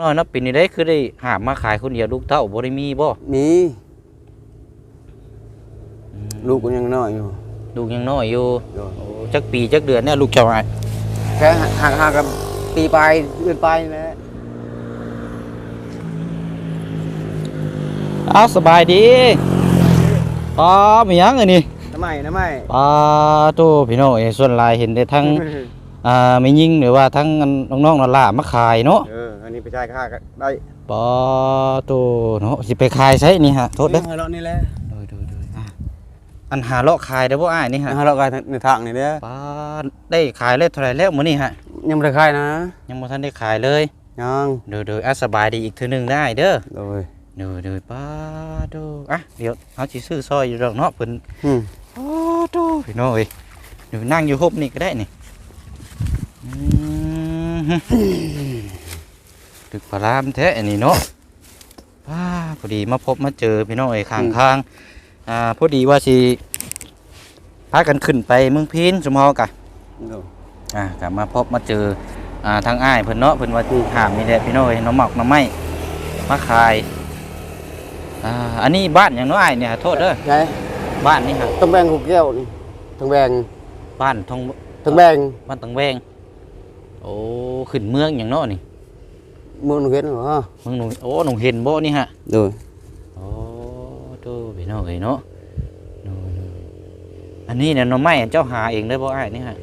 น้อยเนาะปีนี้ได้คือได้หาบมาขายคนเดียวลูกเต้าบ่ได้มีบ่มีลูกก็ยังน้อยอยู่ลูกยังน้อยอยู่โดยโอ้จักปีจักเดือนเนี่ยลูกเจ้าอ้ายแค่ห่างห่างกันปีไปเดือนไปนี่แหละอ้าวสบายดีปามีหยังอันนี้ทำไมทำไมปาโตพี่น้องเอ้ยส่วนหลายเห็นได้ทั้งอ่าไม่ยิงหรือว่าทั้งอันน้องๆนั่นล่ะมาขายเนาะเอออันนี้ไปใช้ค่าก็ได้ปาโตเนาะสิไปขายใช้นี่ฮะโทษเด้อให้เรานี่แหละโดยโดยโดยอะอันหาเลาะขายได้บ่อ้ายนี่ฮะให้เราก็ในทางนี่เด้อปาได้ขายเลยเท่าไหร่แล้วมื้อนี้ฮะยังไม่ได้ขายนะ ยังบ่ทันได้ขายเลยยังโดยโดยอะสบายดีอีกเทื่อหนึงได้เด้อโดยโดยโดยป้าโตอะเดี๋ยวเฮาสิซื้อซอยอยู่ดอกเนาะเพิ่นอืมโอ้โตพี่น้องเอ้ยเดี๋ยวนั่งอยู่หบนี่ก็ได้นี่อืมฮึ ตึกพระรามแท้อันนี้เนาะว้าพอดีมาพบมาเจอพี่น้องเอ้ยข้างทางอ่าพอดีว่าสิพากันขึ้นไปเมืองพีนสมเฮากะโดยอ่ากลับมาพบมาเจออ่าทางอ้ายเพิ่นเนาะเพิ่นว่าที่หามนี่แหละพี่น้องเอ้ยน้องหมอกน้องไม้มาขายอ่าอันนี้บ้านอย่างน้อยเนี่ยโทษเด้อใช่บ้านนี่ฮะต้องแบ่งหูแก้วนี่ต้องแบ่งบ้านทองต้องแบ่งบ้านตังแวงโอ้ขึ้นเมืองอย่างน้อยนี่ เมืองหนูเห็นเหรอเมืองหนูโอ้หนูเห็นบ่นี่ฮะโดยโอ้ดูพี่น้องเอ้ยเนาะดูดูอันนี้เนี่ยหน้องไม้เจ้าหาเองได้บ่อ้ายนี่ฮะ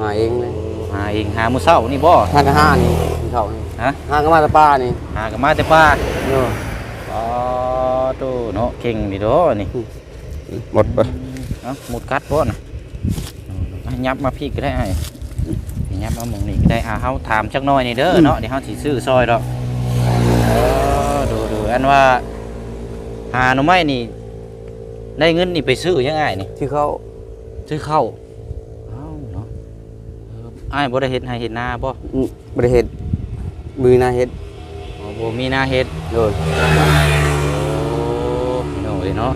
หาเองเลยหาเองหามื้อเช้านี่บ่ห้างก็ห้านี่เขานี่ฮะห้างก็มาแตะป้านี่หากันมาแต่ป่าโดยอ๋อดูเนาะเก่งนี่โดนี่หมดไปเอ้าหมดกัดบ่น่ะอะยับมาพี่ก็ได้ไอ้ยั บมาหมองนี่ก็ได้อ่าเฮาถามจักหน่อยนี่เด้อเนาะเดี๋ยวเฮาสิซื้อซอยดอกเออดูดูอันว่าหาหน่อไม้นี่ได้เงินนี่ไปซื้อยังไงนี่ที่เขาซื้อข้าวเอ้าเนาะเอออ้ายบ่ได้เฮ็ดให้เฮ็ดนาบ่อืมบริเฮ็ดมือหนาเฮ็ดอ๋อบ่มีนาเฮ็ด โดยโอ้พี่น้องเอ้ยเนาะ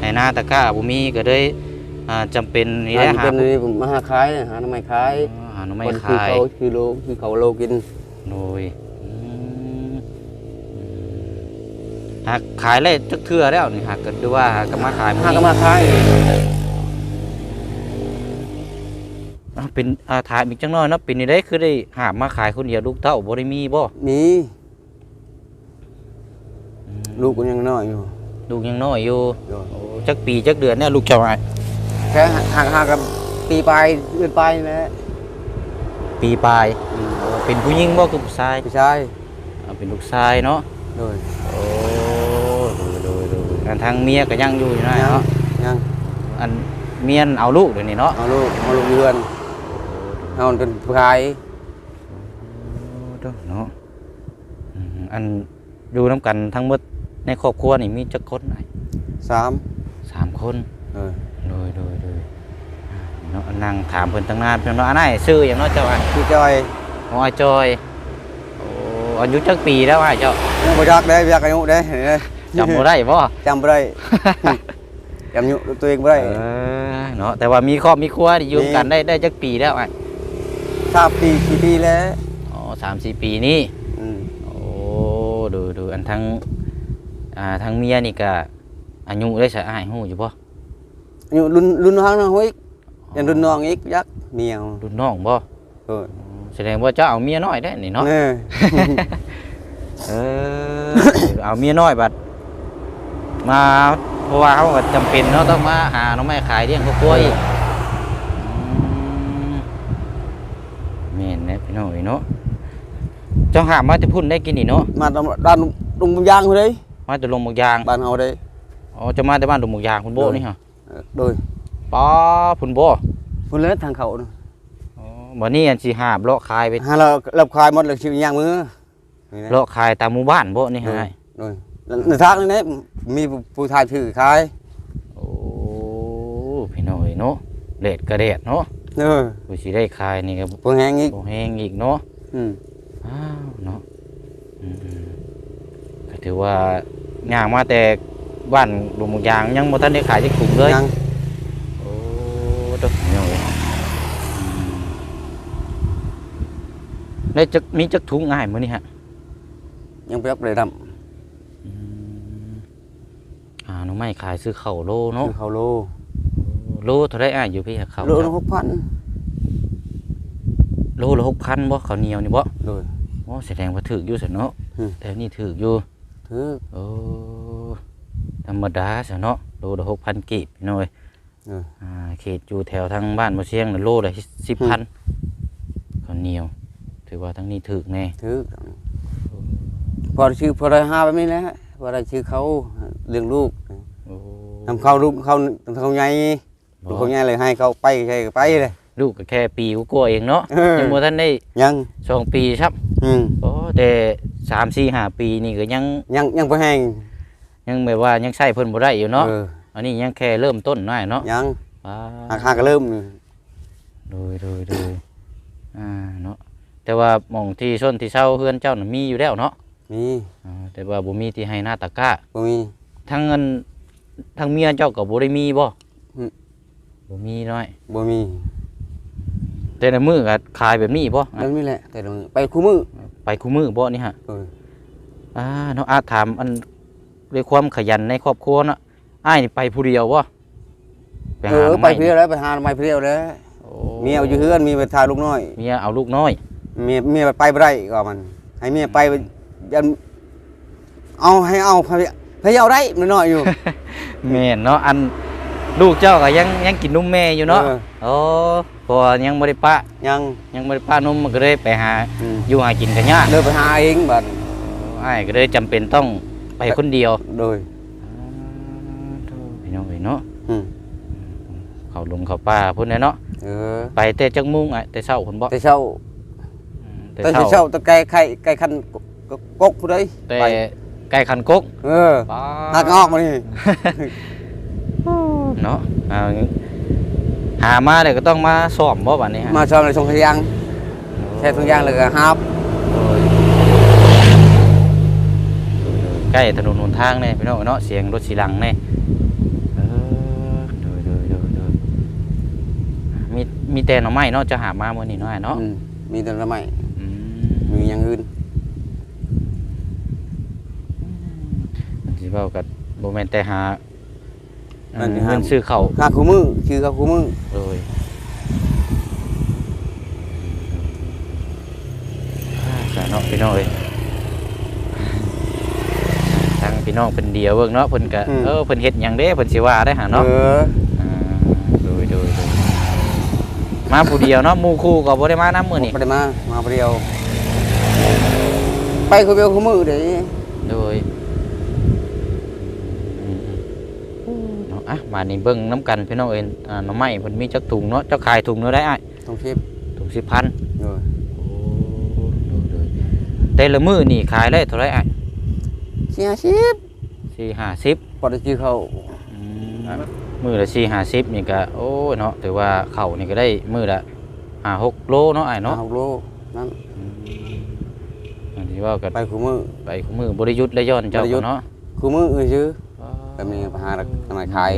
ให้นาตะกร้าบ่มีก็เลยอ่าจำเป็นนี่แหละหาหาเป็นนี่ผมมาหาขายหาทำไมขายอ๋อหาห น่อไม้คนคือขายเขาคือโลคือเขาโลกินโดยอืมหากขายเลยจักเทื่อแล้วนี่หากก็ดูว่าหากก็มาขายหาก็มาขายอ่าเป็นอาถ่ายอีกจังน้อยเนาะเป็นนี่ได้คือได้หาบมาขายคนเดียวลูกเต้าบ่ได้มีบ่มีอืมลูกก็ยังน้อยอยู่ลูกยังน้อยอยู่โดยโอ้จักปีจักเดือนเนี่ยลูกเจ้าอ้ายแค่ห่างห่างกันปีไปเดือนไปนี่แหละ ปีปลายโอ้เป็นผู้หญิงบ่คือผู้ชายพี่ชายอ่าเป็นลูกชายเนาะ โดยโอ้ดูดูดูอันทางเมียก็ยังอยู่อยู่นะยังเนาะ ยังอันเมียนเอาลูกเดี๋ยวนี้เนาะเอาลูกเอาลูกเดือนเอาเป็นขายโอ้เนาะอืมอันอยู่น้ำกันทั้งหมดในครอบครัวนี่มีจักคนไหนสามสามคน เออ โดยโดยโดยอ่า เนาะนั่งถามเพิ่นตั้งนานเพิ่นว่าอันไหนซื้ออย่างเนาะเจ้าอะพี่จอยอ๋อไอ้จอยโอ้อายุจักปีแล้วอะเจ้ายังบ่จักได้บ่จักอายุได้เห็นไหมจำบ่ได้บ่จำบ่ได้จำอายุตัวเองบ่ได้เออเนาะแต่ว่ามีครอบมีครัวที่อยู่มีกันได้ได้จักปีแล้วอะทราบปีกี่ปีแล้วอ๋อสามสี่ปีนี่อืมโอ้ดูดูอันทั้งอ่าทั้งเมียนี่ก็อายุได้สะอายฮู้อยู่บ่อายุรุ่นรุ่นน้องนะเฮ้ย ยังรุ่นน้องอีกยักเมียวรุ่นน้องบ่เออแสดงว่าเจ้าเอาเมียน้อยได้นี่เนาะเออเออเอาเมียน้อยบัดมาเพราะว่าเขาก็จำเป็นเนาะต้องมาหาน้องไม้ขายเลี้ยงครอบครัวอีกอืมแม่นแน่พี่น้องเอ้ยเนาะเจ้าหามาจะพุ่นได้กินนี่เนาะมาด้านดงบุญยางพุ่นเด้ยมาจะลงหมกยางบ้านเฮาเด้ยอ๋อจะมาแต่บ้านดงหมกยางคุณโบนี่ฮะเออโดย ป้าพุ่นโบพุ่นเลยทางเขาน่ะอ๋อบ่นี้อันสิหาบเลาะขายไปหาเราเราขายหมดเลยชีวิตย่างมือนี่นะเลาะขายตามหมู่บ้านโบนี่โดยฮะโดยในทางนี้นะมีผู้ทายถือขายโอ้พี่น้องเอ้ยเนาะเด็ดกระเด็ดเนาะเออกูสิได้ขายนี่ก็ผู้แหงอีกโอ้แห้งอีกเนาะอืมอ้าวเนาะอืมๆก็ถือว่าย่างมาแต่บ้านดงหมกยางยังบ่ทันได้ขายจักถุงเลยยัง โอ้ตพี่น้องเอ้ยอืม ได้จักมีจักถุงง่ายมื้อนี้ฮะยังไปรับเลยดอืมอ่าหน้องไม้ขายซื้อข้าวโลำเนาะ คือเขาโลโลเท่าไรอะอยู่พี่ข้าวโลละหกพันโลละหกพันบ่ข้าวเหนียวนี่บ่โดย โอ้แสดงว่าถืออยู่สิเนาะอืม แต่นี่ถืออยู่ถือโอ้ธรรมดาสิเนาะโลละหกพันกีบพี่น้อยเออ อ่าเขตอยู่แถวทางบ้านบ่เชียงน่ะโลละสิบพันข้าวเหนียว ถือว่าทั้งนี้ถือแน่ถือพอชื่อพอได้ห้าแบบนี้แหล้วพอได้ชื่อเขาเลี้ยงลูกโอ้ทำเขาลูกเขาเขาใหญ่ลูกเขาใหญ่เลยให้เขาไปใช่ก็ไปเลยลูกก็แค่ปีกว่าๆเองเนาะเออยังบ่ทันได้ยังสองปีครับอืมโอ้แต่สามสี่ห้าปีนี่ก็ยังยังยังไปแห้งยังแบบว่ายังใช้เพิ่นบ่ได้อยู่เนาะเอออันนี้ยังแค่เริ่มต้นน้อยเนาะยังว้าราคาก็เริ่มโดยโดยโดยอ่าเนาะ แต่ว่าหม่องที่ส้นที่เช่าเฮือนเจ้าน่ะมีอยู่แล้วเนาะมีอ่าแต่ว่าบ่มีที่ให้หน้าตะกร้า บ่มี ทั้งเงินทั้งเมียเจ้าก็บ่ได้มีบ่อืม บ่มีน้อย บ่มีแต่ในมือก็ขายแบบนี้บ่นั่นนี่แหละ แต่ละมื้อไปคู่มือไปคู่มือบ่นี่ฮะ เอออ่าเนาะอาถามอันด้วยความขยันในครอบครัวเนาะอ้ายนี่ไปผู้เดียวบ่ไปเอหาอหน่อไปม้เพียวแล้วไปหาไม่เพียวแล้วโอ้เมียอยู่เฮือนมีไปทาลูกน้อยเมียเอาลูกน้อย เมียเมียไปบ่ได้ก็มัน ให้เมียไปยันเอาให้เอาให้ให้เอาได้มันน้อยอยู่ แม่นเนาะอันลูกเจ้าก็ยังยังกินนมแม่อยู่เนาะเออ โอ้เพราะว่ายังบ่ได้ปะยังยังบ่ได้ปะนมมันก็เลยไปหาอืมอยู่หากินกันยากเลยไปหาเองบัดอ้ายก็เลยจำเป็นต้องไปคนเดียวโดยพี่น้องเอ้ยเนาะอืมเขาลงเขาป่าพุ่นน่ะเนาะเออไปแต่จังมุงอะแต่เช้าพุ่นบ่แต่เช้า อืมแต่เช้าแตะไก่ไข่ไก่คันกกกผู้ใดแต่ไปไก่คันกกเออป้าหักออกมานี่เนาะเอางี้หามาเลยก็ต้องมาซ่อมบ่บัดนี้ฮะมาชอบในทรงขยางแค่ทรงยางเลยก็ฮับโอ้ยใกล้ถนนหนทางเนี่ยพี่น้องเนาะเสียงรถสีหลังเนี่ยเออโดยโดยโดยโดยมีมีแต่หน่อไม้เนาะจะหามาเมื่อนี้เนาะอ้ายเนาะอืมมีแต่ละไม้อื มมีอย่างอื่นมันสิเว้ากับโบแมนแต่หานั่นสิหาเงินซื้อเขาวค่าคู่มือชื่อค่าคู่มือโดยอ่าสาเนาะพี่น้องเอ้ยทางพี่น้องเป็นเดียวเบิ่งเนาะเพิ่นก็เออเพิ่นเฮ็ดหยังเด้เพิ่นสิว่าได้หาเนาะเอออ่าโดยโดยโดยมาผู้เดียวเนาะหมู่คู่ก็บ่ได้มานํมื้อนี้บ่ได้มามาผู้เดียว ไปคู่เดียวคู่มือเด้โดยอืมเนาะอะมานี่เบิ่งน้ำกันพี่น้องเอ้ยอ่าหน่อไม้เพิ่นมีจักถุงเนาะเจ้าขายถุงเท่าได้อ้ายต้องชิบถุง10,000เออโอ้โดยโดยแต่ละมื้อนี่ขายได้เท่าไหร่อ้ายสี่ห้าสิบ4 50พอได้ชื่อเขาอืมมื้อละ4 50นี่ก็โอ้ยเนาะถือว่าข้าวนี่ก็ได้มื้อละ5 6โลเนาะอ้ายเนาะหกโลนั่นอืมอัน ที่ว่ากันไปคู่มือ ไปของมือบริยุทธ์และย้อนเจ้าบริยุทธ์เนาะคู่มืออื่นชื่อแบบนี้ไปหาทำไมขาย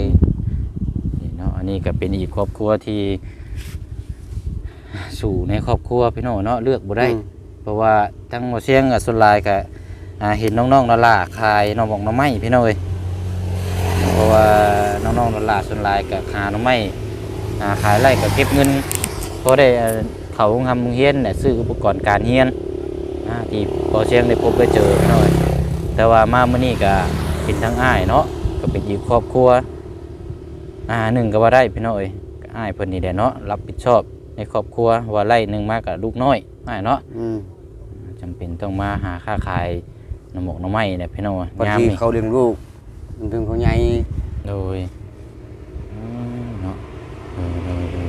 นี่เนาะอันนี้ก็เป็นอีกครอบครัวที่ สู่ในครอบครัวพี่น้องเนาะเลือกบ่ได้ อืมเพราะว่าทั้งหมดเสียงกับส่วนหลายก็อ่าเห็นน้องๆนาลาขายหน้องบอกหน้องไม้พี่น้องเอ้ยเพราะว่าน้องๆนาลาส่วนหลายก็หาหน้องไม้อ่าขายไร่ก็เก็บเงินพอได้เอ่อเขาทำโรงเฮียนเนี่ยซื้ออุปกรณ์การเฮียนอ่า ที่พอเสียงได้พบได้เจอพี่น้องเอ้ยแต่ว่ามามื้อนี้ก็เป็นทั้งอ้ายเนาะก็เป็นอีกครอบครัวอ่าหนึ่งก็ว่าได้พี่น้องเอ้ยก็อ้ายเพิ่นนี่แหละเนาะรับผิดชอบในครอบครัวว่าไร่หนึงมากับลูกน้อยอ้ายเนาะอืมจำเป็นต้องมาหาค่าขายหน้ำหมกหน้ำไม้เนี่ยพี่น้องบางยามทีนี่เขาเลี้ยงลูกมันถึงเขาใหญ่โดยอืมเนาะโดยโดยโดย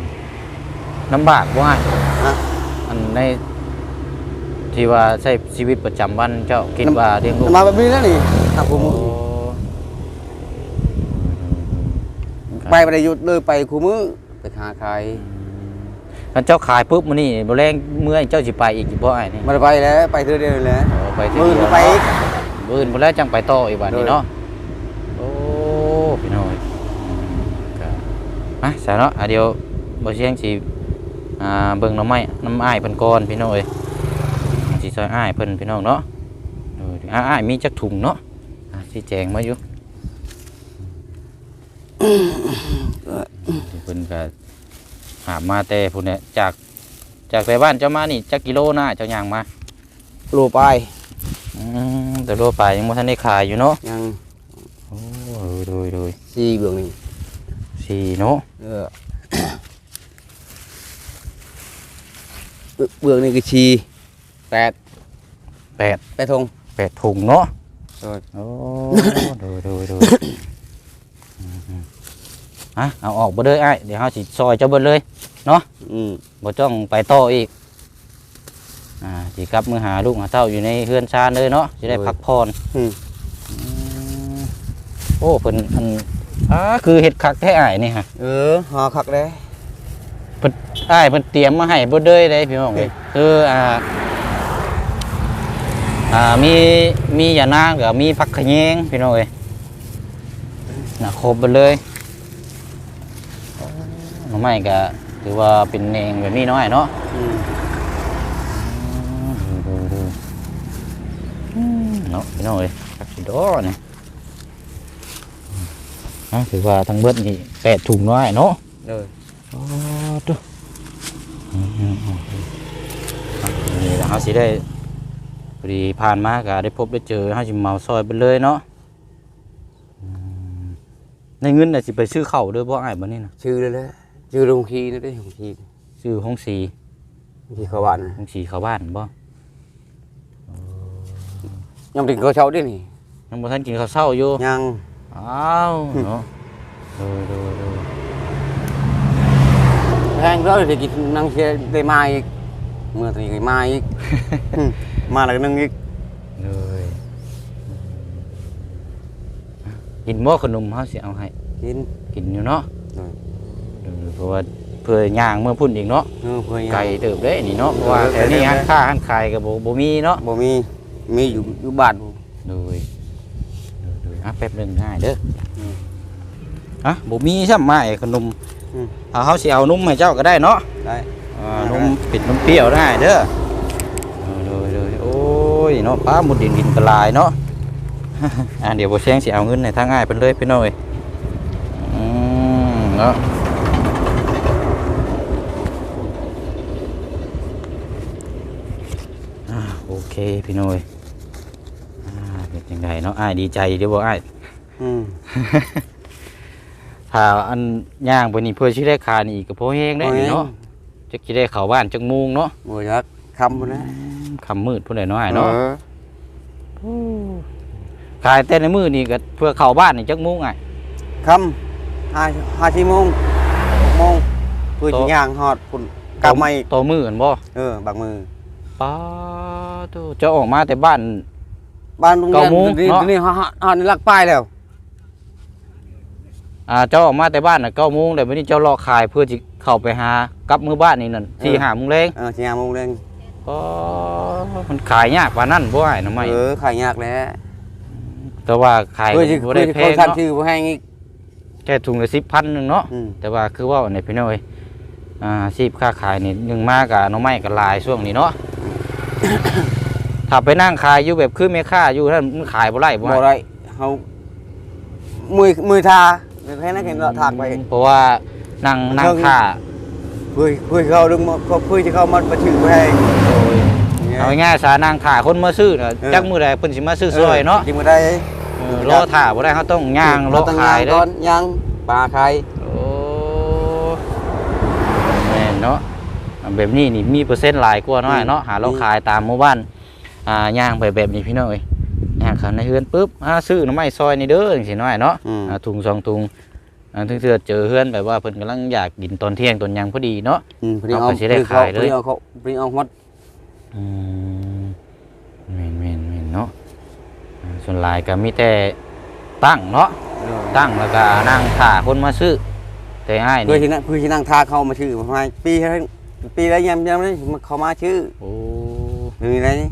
ลำบากว่าฮะอันใน ที่ว่าใช้ชีวิตประจำวันเจ้าคิดว่าเลี้ยงลูกมาแบบนี้แล้วนี่ทำคู่มือโอ้ไปประยุทธ์เลยไปคู่มือไปหาขายแล้วเจ้าขายปุ๊บมื้อนี้บ่แรงเมื่อยเจ้าสิไปอีกอยู่บ่ไอ้นี่ไมันไปแล้วไปเทื่อเดียวแล้วโอ้ไปเที่ยวมือเดียวไปอีก มื้ออื่นบ่แล้วจังไปต่ออีกบัดนี้โดยเนาะโอ้พี่น้องก็มาซะเนาะอะเดี๋ยวบ่เสียงสิอ่าเบิ่งหน้ำไม้น้ำอ้ายเพิ่นก่อนพี่น้องเอ้ย สิซอยอ้ายเพิ่นพี่น้องเนาะโดยอ่าอ้ายมีจักถุงเนาะอ่าชี้แจงมาอยู่เพิ่นก็หามาแต่พุ่นเนี่ยจากจากแต่บ้านเจ้ามานี่จักกิโลนะเจ้าย่างมาโลไปอืมแต่โลไปยังบ่ทันได้ขายอยู่เนาะยังโอ้โดยโดยสี่เบื้องนี่สี่เนาะเออเบื้องนี่คือชี แปดแปดแปดธงแปดถุงเนาะโดยโอ้ โดยโดยโดยอืมๆอะเอาออกบ่เด้ออ้ายเดี๋ยวเฮาสิซอยเจ้าเบิดเลยอืมบ่จ้องไปต่ออีกอ่าสิกลับมือหาลูกหาเต้าอยู่ในเฮือนชานเลยเนาะสิได้พักผ่อนอืมอืมโอ้เพิ่นอันอ่าคือเฮ็ดคักแท้อ้ายนี่ฮะเออหอคักเลย อ้ายเพิ่นเตรียมมาให้เบ่เด้อเลยพี่น้องเอ้ยคืออ่า อ่ามีมียานางกับมีผักขะแยงพี่น้องเอ้ยน่ะครบไปเลยหน่อไม้ก็ถือว่าเป็นเองแบบนี้น้อยเนาะอืมดูดูเนาะพี่น้องเอ้ยผักสิดอเนี่ยอะถือว่าทั้งเบิดนี่แปดถุงน้อยเนาะโดยโอ้ดูอืมอืมอืมอะนี่แหละเขาสิได้ พอดีผ่านมาก็ได้พบได้เจอเขาสิเมาซอยไปเลยเนาะอืมในเงินน่ะสิไปซื้อข้าวเด้วยบ่อ้ายบ่นี่นะชื่อเลยเลยชื่อโรงคีนี่ได้โรงคีซื้อห้องสีโรงคีเขาบ้านห้องสีเข้าบ้านบ่ยังถึงเขาเช่าด้วยนี่ยังบ่ทันกินข้าวเช้าอยู่ยังอ้าวเนาะดูดูดูแพงแล้วจะกินนั่งเชียร์ได้มาอีกเมื่อตรีก็มาอีกอื มมาแล้วก็นึงอีกเลยกินหม้อขนมเฮาสิเอาให้กินกินอยู่เนาะเออเออเพราะว่าเพื่อย่างเมื่อพุ่นอีกเนาะเออเพื่อนยังไก่เติบเด้นี่เนาะเพราะว่าเออแถวนี้ไก่เติบร้านค้าร้านขายก็บ่บ่มีเนาะบ่มีมีอยู่อยู่บ้านโดยโดยอะแป๊บหนึงง่ายเด้ออมอะบ่มีซ้ำไม้ขนมอืมเอาเฮาสิเอานมให้เจ้าก็ได้เนาะได้อ่านมปิดนมเปรี้ยวได้เด้อเออโดยโดยโอ้ ยเนาะป้าหมุดดินดินกระลายเนาะอ่าเดี๋ยวบ่แซงสิเอาเงินให้ทางง่ายเพิ่นเลยพี่น้อยอืมเนาะอ่าโอเคพี่น้อยอ่าเป็นจังไดเนาะอ้ายดีใจเด้อบ่อ้ายอืมถ้าอันย่างไปนี่เพื่อสิได้คานี่อีกก็พอแฮงได้นี่เนาะจักสิได้เข้าบ้านจักโมุงเนาะบ่อยากคำพุ่นนะ คำมืดพุ่นได้น้อยเนาะออขายแต่ในมือนี่ก็เพื่อเข้าบ้านนี่จักโมุงไงคำห้าห้าชั่วโมงหกโมงเพื่อโตสิย่างฮอดพุ่นกลับมาอีกตัวมือกันบ่เออบางมือป้าโตเจะออกมาแต่บ้าน บ้านโรงเรียนเก้าโมงนี่เนาะนี่ฮอดฮอดนี่ลักป้ายแล้วอ่าเจ้าออกมาแต่บ้านน่ะเก้าโมงแต่วันนี้เจ้ารอขายเพื่อจะเข้าไปหากลับมือบ้านนี่นั่นสี่ห้าโมงแรงเออสิย่างโมงเร่ง ก็มันขายยากกว่านั้นบ่ไอ้น้ำไม่เออขายยากแล้วแต่ว่าขายเพื่อสิบ่เพื่ได้อสิแพเขางทันเนาะชื่อบ่แห้งอีกแค่ถุงละสิบพันหนึ่งเนาะอืมแต่ว่าคือว่าในพี่น้อยอ่าชีพค้าขายนี่หนึ่งมากกับน้องไม้กับลายช่วงนี้เนาะถ้าไปนั่งขายอยู่แบบคือแม่ค้าอยู่ท่านมันขายบ่ไรบ่บ่ให้ได้เฮามือมือทาแค่นั้นเห็นเราทากไปเพราะว่านั่งนั่งค่า เพื่อเพื่อเขาดึงมาเพื่อจะเข้ามามาถือบ่แห้งโดยเอาง่ายๆสานั่งค่าคนมาซื้อน่ะเออ จักมื้อใดเพิ่นสิมาซื้อซอยเนาะจริงบ่ได้เออรอถ่าบ่ได้เขาต้องย่างรอเต้องขายย่งเด้ก่ออนย่างปลาขายโอ้แม่นเนาะแบบนี้นี่มีเปอร์เซ็นต์หลายกว่าน้อยเนาะหาเราขายตามหมู่บ้านอ่าย่างไปแบบนี้พี่น้อยย่างเข้าในเฮือนปุ๊บอ่าซื้อหน่อไม้ซอยนี่เด้อจังซี่น้อยเนาะ อืม อ่าถุงสองถุงอ่า ถึงเทื่อเจอเฮือนแบบว่าเพิ่นกำลังอยากกินตอนเที่ยงตอนหยังพอดีเนาะอืมพอดีเอาเอาไปสิได้ขายเลยพอดีเอาเขาพอดีเอาหมดอืมแม่นแม่นแม่นเนาะอ่าส่วนหลายก็มีแต่ตั้งเนาะตั้งแล้วก็นั่งถ่าคนมาซื้อแต่อ้ายเพื่อนี่ที่นั่งเพื่อที่นั่งทาเข้ามาชื่อมาให้ปีละปีละยามยามนี้มาเขามาชื่อโอ้มีอะไรนี่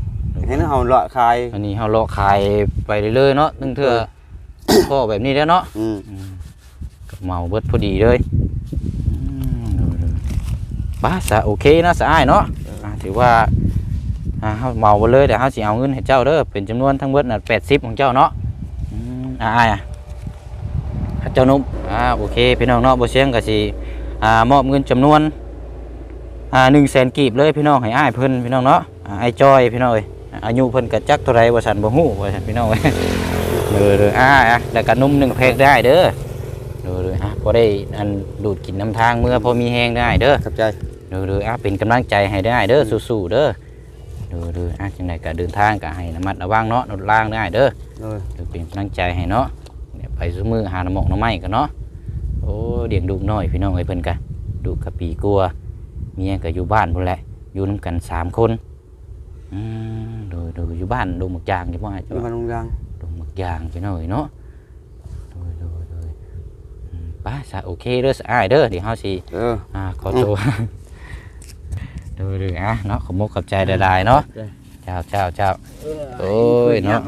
เห็นเขาเลาะขายอันนี้เฮาเลาะขายไปเรื่อยๆเนาะนึงเทื่อพ่อแบบนี้แล้วเนาะอืมอืมก็ เมาเบิดพอดีเลยอืมดูๆบ้าสะโอเคนะสะอ้ายเนาะอ่าถือว่าอ่าเฮาเมาบ่เลยเดี๋ยวเฮาสิเอาเงินให้เจ้าเด้อเป็นจำนวนทั้งเบิดน่ะ80ของเจ้าเนาะอืมอ่าอ้ายอะเจ้านุ่มอ่าโอเคพี่น้องเนาะบ่เสียงก็สิอ่ามอบเงินจำนวนอ่า100,000กีบเลยพี่น้องให้อ้ายเพิ่นพี่น้องเนาะอ่าไอ้จอยพี่น้องเอ้ยอายุเพิ่นก็จักเท่าไรว่าซั่นบ่ฮู้ว่าซั่นพี่น้องเอ้ยเด้อเด้ออ่าอะแล้วก็นมหนึ่งแพ็คได้เด้อเด้อเด้ออะ พอได้อันดูดกินน้ำทางเมื่อพอมีแห้งได้เด้อขอบใจเด้อเด้ออะเป็นกำลังใจให้ได้เด้อสู้ๆเด้อเด้อเด้ออะจังไดก็เดินทางก็ให้ระมัดระวังเนาะรถล่างได้เด้อโดยเดี๋ยวเป็นกำลังใจให้เนาะเดี๋ยวไปซุมือหาน้ำหมอกน้ำไม้กันเนาะโอ้เลี้ยงลูกน้อยพี่น้องไอ้เพิ่นกะลูกกะปีกลัวเมียก็อยู่บ้านพุ่นแหละอยู่นํกันสามคนอืมโดยโดยอยู่บ้านดงหมกจางใช่ไหมมีมันลงยางดงหมกยางพี่น้องเอ้ยเนาะโดยโดยโดยอืมไป้าสะโอเคเด้อสะอ้ายเด้อเดี๋ยวเฮาสิเออ อ่าขอตัวดูดูอะเนาะขอมุกขอบใจได้ๆเนาะเจ้าเจ้าเจ้าโอ้ยเนาะ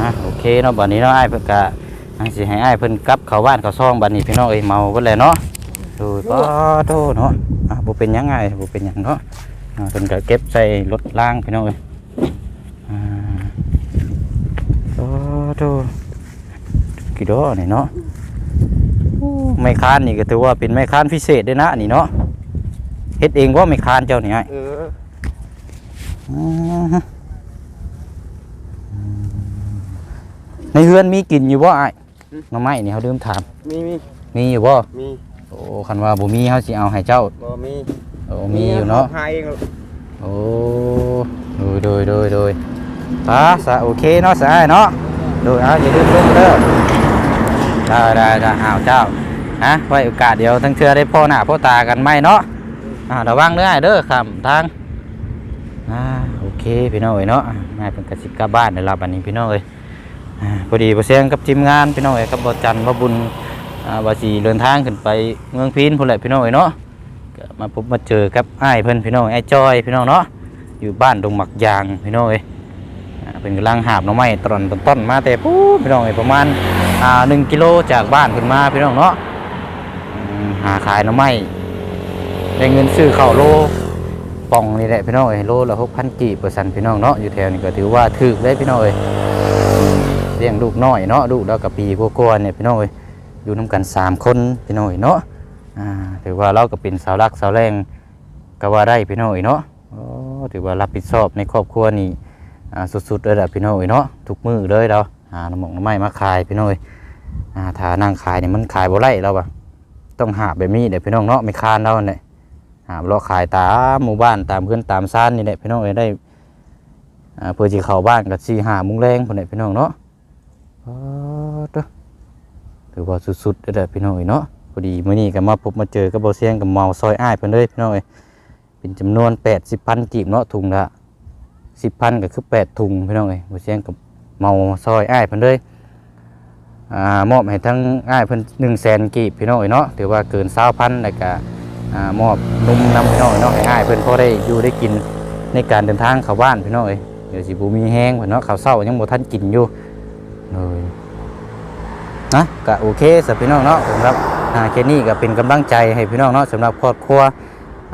นะโอเคเนาะบัดนี้เนาะไอ้ายเพิ่นกะอันสิให้ไอ้ายเพิ่นกลับเข้าบ้านเข้าซองบัดนี้พี่น้องเอ้ยเมาเบิดแล้วเนาะดูป้าโตเนาะอะบ่เป็นหยังไงบ่เป็นหยังเนาะอ่าเพิ่นก็เก็บใส่รถล่างพี่น้องเอ้ยอ่าโอ้โตกี่ดอกนี่เนาะโอ้ ไม้ค้านนี่ก็ถือว่าเป็นไม้ค้านพิเศษเด้อนะนี่เนาะเฮ็ดเองว่าไม่คานเจ้านี่ไอ้เออในเฮือนมีกินอยู่บ่ไอ้หน้ำไม้นี่เขาลืมถาม มีมีมีอยู่บ่มีโอ้คันว่าบ่มีเฮาสิเอาให้เจ้าบ่มีโอ้มีอยู่เนาะหาเองโอ้โดยโดยโดยโดยป้าสะโอเคเนาะสะอ้ายเนาะโดยเอาอย่าลืมลงเด้อได้ได้ได้อ้าวเจ้า ฮะไว้โอกาสเดียวทั้งเทือได้พ่อหน้าพ่อตากันไหมเนาะอ่าระวังเด้ออ้ายเด้อคำทางอ่าโอเคพี่น้องเอ้ยเนาะนายเป็นกสิกลับบ้านเดี๋ยวรับอันนี้พี่น้องเอ้ยอ่าพอดีประเสียงกับทีมงานพี่น้องเอ้ยกับบอจันทร์บบุญอ่าบาสีเดินทางขึ้นไปเมืองพีนพุ่นแหละพี่น้องเอ้ยเนาะก็มาพบมาเจอกับไอ้ายเพิ่นพี่น้องไอ้ายจอยพี่น้องเนาะอยู่บ้านดงหมักยางพี่น้องเอ้ยเป็นกำลังหาบหน่อไม้ตอนต้นมาแต่ปู๊บพี่น้องเอ้ยประมาณอ่าหนึ่งกิโลจากบ้านขึ้นมาพี่น้องเนาะ หาขายหน่อไม้ได้เงินซื้อข้าวโลป่องนี่แหละพี่น้องเอ้ยโลละหกพันกีบเปอร์เซ็นต์พี่น้องเนาะอยู่แถวนี้ก็ถือว่าถูกเลยพี่น้องเอ้ยเลี้ยงลูกน้อยเนาะลูกแล้วกับปีกว่าๆเนี่ยพี่น้องเอ้ยอยู่น้ำกันสามคนพี่น้องเอ้ยเนาะถือว่าเราก็เป็นสาวรักสาวแรงก็ว่าได้พี่น้องเอ้ยเนาะถือว่ารับผิดชอบในครอบครัวนี่สุดๆเลยแหละพี่น้องเอ้ยเนาะทุกมือเลยเราหาน้ำหมกน้ำไม้มาขายพี่น้องเอ้ยอ่าถ้านั่งขายเนี่ยมันขายบ่ไรเราปะ ต้องหาแบบนี้เดี๋ยวพี่น้องเนาะไม่คานเราเนี่ยหาเลาะขายตามหมู่บ้านตามเพื่อนตามซ่านนี่แหละพี่น้องเอ้ได้อ่าเพื่อจีเข้าบ้านกับสี่หามุงแรงคนไหนพี่น้องเนาะอ๋อเด้อถือว่าสุดๆเด้อพี่น้องเอ้เนาะพอดีมื้อนี้ก็มาพบมาเจอกับเบาเสียงกับเมาซอยอ้ายเพิ่นเลยพี่น้องเอ้เป็นจำนวน80พันกีบเนาะถุงละ10พันก็คือ8ถุงพี่น้องเอ้ยเบาเสียงกับเมาซอยอ้ายเพิ่นเลย มอบให้ทั้งอ้ายเพิ่น100,000กีบพี่น้องเอ้ยเนาะถือว่าเกิน20,000แล้วก็อ่ามอบนุ่มน้ำพี่น้องเนาะให้ง่ายเพื่นพอได้อยู่ได้กินในการเดินทางเข้าบ้านพี่น้องเอ้ยเดี๋ยวสิบูมีแห้งเพื่นเนาะข้าวเศร้ายังบ่ทันกินอยู่เลยนะก็โอเคสำหรับพี่น้องเนาะสำหรับอาเคสนี้ก็เป็นกำลังใจให้พี่น้องเนาะสำหรับครอบครัว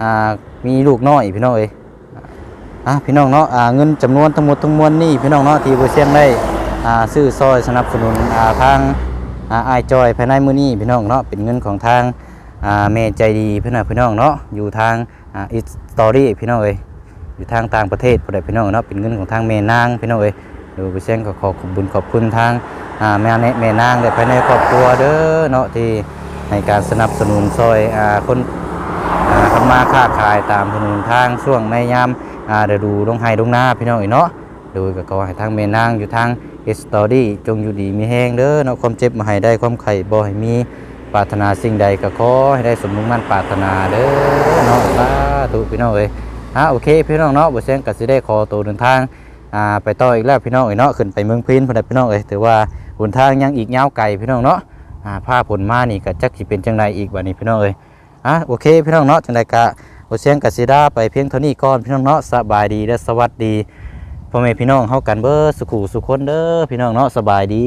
อามีลูกน้อยพี่น้องเอ้ยพี่น้องเนาะอาเงินจำนวนทั้งหมดทั้งมวลนี่พี่น้องเนาะที่บ่เสียงได้ ซื้อซอยสนับสนุนทางอาอ้ายจอยภายในมือนี้พี่น้องเนาะเป็นเงินของทางอ่าแม่ใจดีพี่น้องพี่น้องเนาะอยู่ทางอิสตอรี่พี่น้องเอ้ยอยู่ทางต่างประเทศพอดีพี่น้องเนาะเป็นเงินของทางแม่นางพี่น้องเอ้ยดูไปเช่นก็ขอขอบคุญขอบคุณทางแม่เนแม่นางและภายในครอบครัวเด้อเนาะที่ในการสนับสนุนซอยอ่าคนทำมาค้าขายตามถนนทางช่วงในยามอ่าฤดูลงไห้ลงนาพี่น้องเอ้ยเนาะ โดยก็ขอให้ทางแม่นางอยู่ทางอิสตอรี่จงอยู่ดีมีแห้งเด้อเนาะความเจ็บมาให้ได้ความไข่บ่ให้มีปรารถนาสิ่งใดก็ขอให้ได้สมมุ่งมั่นปรารถนาเด้อเนาะสาธุพี่น้องเอ้ยฮะโอเคพี่น้องเนาะบ่เสียงก็สิได้ขอตัวเดินทางอ่าไปต่ออีกแล้วพี่น้องเอ้ยเนาะขึ้นไปเมืองพีนพุ่นพี่น้องเอ้ยถือว่าหนทางยังอีกยาวไกลพี่น้องเนาะอ่าพาผลมานี่ก็จักสิเป็นจังไดอีกบัดนี้พี่น้องเอ้ยฮะโอเคพี่น้องเนาะจังไดก็บ่เสียงก็สิได้ไปเพียงเท่านี้ก่อนพี่น้องเนาะสบายดีและสวัสดี พ่อแม่พี่น้องเฮากันเบิดสุขุสุขคนเด้อพี่น้องเนาะสบายดี